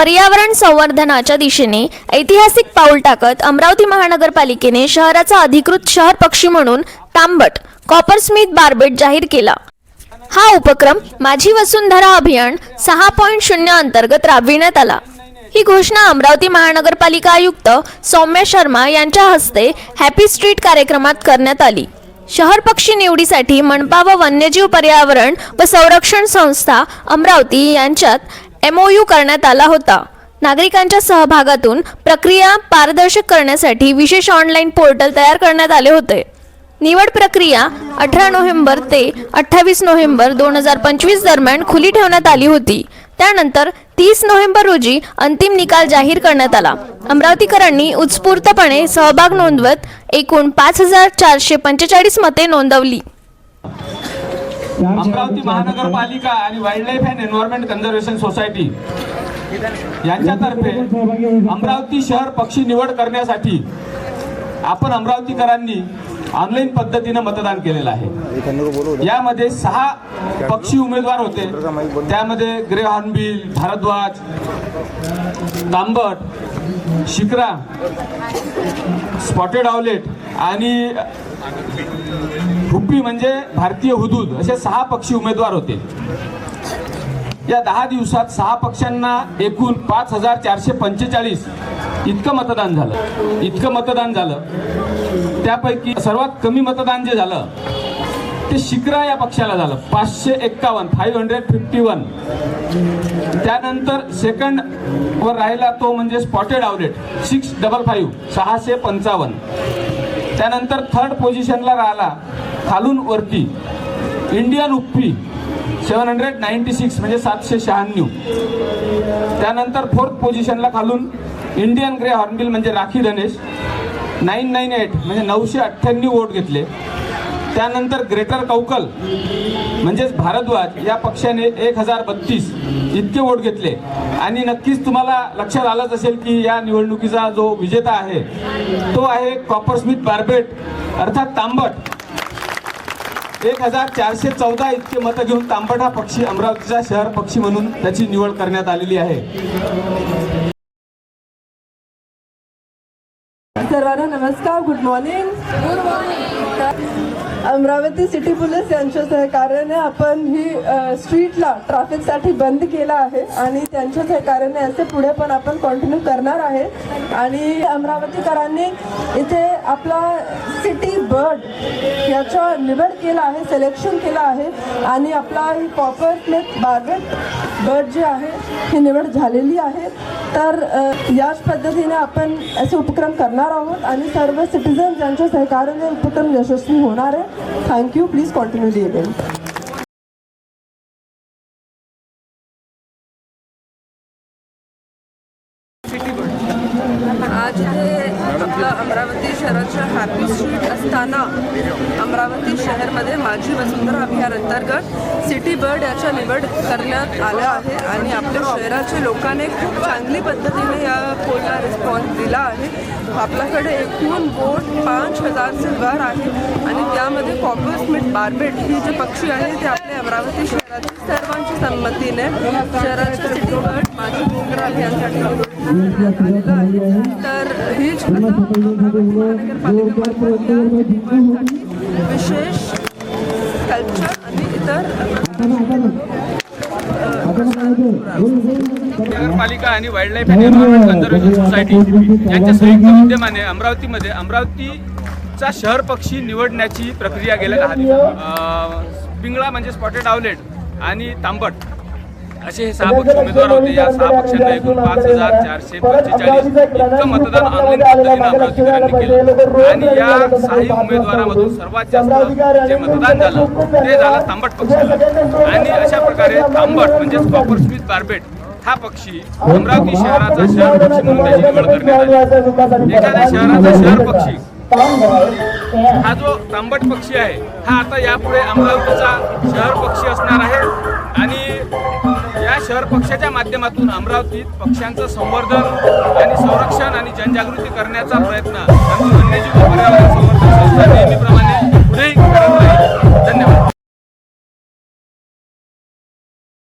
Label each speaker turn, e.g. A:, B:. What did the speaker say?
A: पर्यावरण संवर्धनाच्या दिशेने ऐतिहासिक पाऊल टाकत अमरावती महानगरपालिकेने शहराचा अधिकृत शहर पक्षी म्हणून तांबट कॉपरस्मिथ बार्बेट जाहीर केला. हा उपक्रम माझी वसुंधरा अभियान सहा पॉईंट शून्य अंतर्गत राबविण्यात आला. ही घोषणा अमरावती महानगरपालिका आयुक्त सौम्य शर्मा यांच्या हस्ते हॅपी स्ट्रीट कार्यक्रमात करण्यात आली. शहर पक्षी निवडीसाठी मनपा व वन्यजीव पर्यावरण व संरक्षण संस्था अमरावती यांच्यात एमओयू करण्यात आला होता. नागरिकांच्या सहभागातून प्रक्रिया पारदर्शक करण्यासाठी विशेष ऑनलाईन पोर्टल तयार करण्यात आले होते. निवड प्रक्रिया अठरा नोव्हेंबर ते अठ्ठावीस नोव्हेंबर दोन हजार पंचवीस दरम्यान खुली ठेवण्यात आली होती. त्यानंतर तीस नोव्हेंबर रोजी अंतिम निकाल जाहीर करण्यात आला. अमरावतीकरांनी उत्स्फूर्तपणे सहभाग नोंदवत एकूण पाच हजार चारशे पंचेचाळीस मते नोंदवली.
B: अमरावती महानगरपालिका आणि wildlife and environment conservation society यांच्यातर्फे अमरावती शहर पक्षी निवड करण्यासाठी आपण अमरावतीकरांनी ऑनलाईन पद्धतीनं मतदान केलेलं आहे. यामध्ये सहा पक्षी उमेदवार होते. त्यामध्ये ग्रे हॉर्नबिल भारद्वाज तांबट शिकरा स्पॉटेड आउलेट आणि हुप्पी म्हणजे भारतीय हुदूद असे सहा पक्षी उमेदवार होते. या दहा दिवसात सहा पक्षांना एकूण पाच हजार चारशे पंचेचाळीस इतकं मतदान झालं. इतकं मतदान झालं. त्यापैकी सर्वात कमी मतदान जे झालं ते शिकरा या पक्षाला झालं. पाचशे एक्कावन्न फाईव्ह हंड्रेड फिफ्टी वन त्यानंतर सेकंड वर राहिला तो म्हणजे spotted owlet six double five सहाशे पंचावन्न. त्यानंतर थर्ड पोझिशनला राहिला खालून वरती Indian hoopoe seven hundred ninety six म्हणजे सातशे शहाण्णव. त्यानंतर फोर्थ पोझिशनला खालून इंडियन ग्रे हॉर्नबिल म्हणजे राखी धनेश. नाईन नाईन एट म्हणजे नऊशे अठ्ठ्याण्णव वोट घेतले. त्यानंतर ग्रेटर कौकल म्हणजेच भारद्वाज या पक्षाने एक हजार बत्तीस इतके वोट घेतले. आणि नक्कीच तुम्हाला लक्षात आलंच असेल की या निवडणुकीचा जो विजेता आहे तो आहे कॉपरस्मिथ बार्बेट अर्थात तांबट. एक हजार चारशे चौदा इतके मतं घेऊन तांबट हा पक्षी अमरावतीचा शहर पक्षी म्हणून त्याची निवड करण्यात आलेली आहे.
C: Namaskar. Good morning. Good morning. Amravati city police यांच्या सहकार्याने आपण ही स्ट्रीटला ट्रॅफिकसाठी बंद केला आहे आणि त्यांच्या सहकार्याने असे पुढे पण आपण कंटिन्यू करणार आहे. आणि अमरावतीकरांनी इथे आपला सिटी बर्ड याचा निवड केला आहे सिलेक्शन केलं आहे आणि आपला ही कॉपर प्लेट बार्बेट बर्ड जे आहे ही निवड झालेली आहे. तर याच पद्धतीने आपण असे उपक्रम करणार आहोत आणि सर्व सिटीजन ज्यांच्या सहकार्याने उपक्रम यशस्वी होणार आहे. Thank you. Please continue the event. City Bird.
D: आज हे आपलं अमरावती शहराच्या हॅपी स्ट्रीट असताना अमरावती शहरमध्ये माझी वसुंधरा अभियान अंतर्गत सिटी बर्ड याच्या निवड करण्यात आलं आहे आणि आपल्या शहराच्या लोकांनी खूप चांगली पद्धतीने या पोलला रिस्पॉन्स दिला आहे. आपल्याकडे एकूण बोट पाच हजारचे घर आहे आणि त्यामध्ये कॉपर्स स्मिथ बार्बेट ही जे पक्षी आहे ते आपल्या अमरावती शहरातील सर्वांच्या संमतीने शहराच्या सिटी बर्ड माझी वसुंधरा अभियानसाठी तर विशेष कल्चर आणि इतर
B: नगरपालिका आणि wildlife and environment conservation society यांच्या संयुक्त विद्यमाने अमरावतीमध्ये अमरावतीचा शहर पक्षी निवडण्याची प्रक्रिया गेल्या दहा पिंगळा म्हणजे स्पॉटेड आउलेट आणि तांबट. असे हे सहा पक्ष उमेदवार होते. या सहा पक्षांना एकूण पाच हजार चारशे पंचेचाळीस इतकं मतदान ऑनलाईन पद्धतीने अमरावतीकरांनी केलं. आणि या सहाही उमेदवारामधून सर्वात जास्त जे मतदान झालं ते झालं तांबट पक्षाला आणि अशा प्रकारे तांबट म्हणजेच कॉपर स्मिथ बार्बेट हा पक्षी अमरावती शहराचा शहर पक्षी म्हणून त्याची निवड करण्यात आली. एखाद्या शहराचा शहर पक्षी हा जो तांबट पक्षी आहे हा आता यापुढे अमरावतीचा शहर पक्षी असणार आहे. शहर पक्षाच्या माध्यमातून अमरावतीत पक्ष्यांचं संवर्धन आणि संरक्षण आणि जनजागृती करण्याचा प्रयत्न वन्यजीव पर्यावरण संवर्धन संस्था नेहमी